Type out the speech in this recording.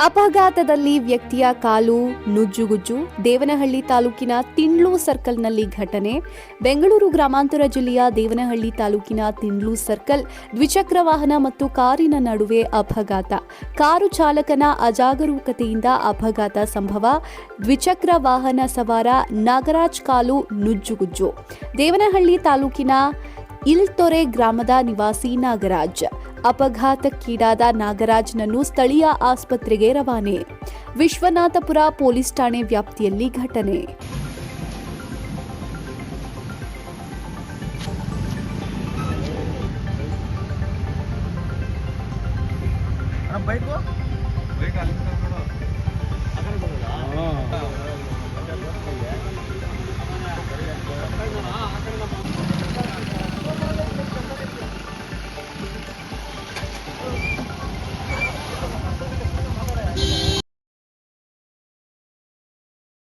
ಅಪಘಾತದಲ್ಲಿ ವ್ಯಕ್ತಿಯ ಕಾಲು, ನುಜ್ಜುಗುಜ್ಜು, ದೇವನಹಳ್ಳಿ ತಾಲೂಕಿನ ತಿಂಡ್ಲು ಸರ್ಕಲ್ನಲ್ಲಿ ಘಟನೆ. ಬೆಂಗಳೂರು ಗ್ರಾಮಾಂತರ ಜಿಲ್ಲೆಯ ದೇವನಹಳ್ಳಿ ತಾಲೂಕಿನ ತಿಂಡ್ಲು ಸರ್ಕಲ್ ದ್ವಿಚಕ್ರ ವಾಹನ ಮತ್ತು ಕಾರಿನ ನಡುವೆ ಅಪಘಾತ. ಕಾರು ಚಾಲಕನ ಅಜಾಗರೂಕತೆಯಿಂದ ಅಪಘಾತ ಸಂಭವ. ದ್ವಿಚಕ್ರ ವಾಹನ ಸವಾರ ನಾಗರಾಜ್ ಕಾಲು, ನುಜ್ಜುಗುಜ್ಜು. ದೇವನಹಳ್ಳಿ ತಾಲೂಕಿನ ಇಲ್ತೊರೆ ಗ್ರಾಮದ ನಿವಾಸಿ ನಾಗರಾಜ್. ಅಪಘಾತಕ್ಕೀಡಾದ ನಾಗರಾಜ್ನನ್ನು ಸ್ಥಳೀಯ ಆಸ್ಪತ್ರೆಗೆ ರವಾನೆ. ವಿಶ್ವನಾಥಪುರ ಪೊಲೀಸ್ ಠಾಣೆ ವ್ಯಾಪ್ತಿಯಲ್ಲಿ ಘಟನೆ. ಬೈಕು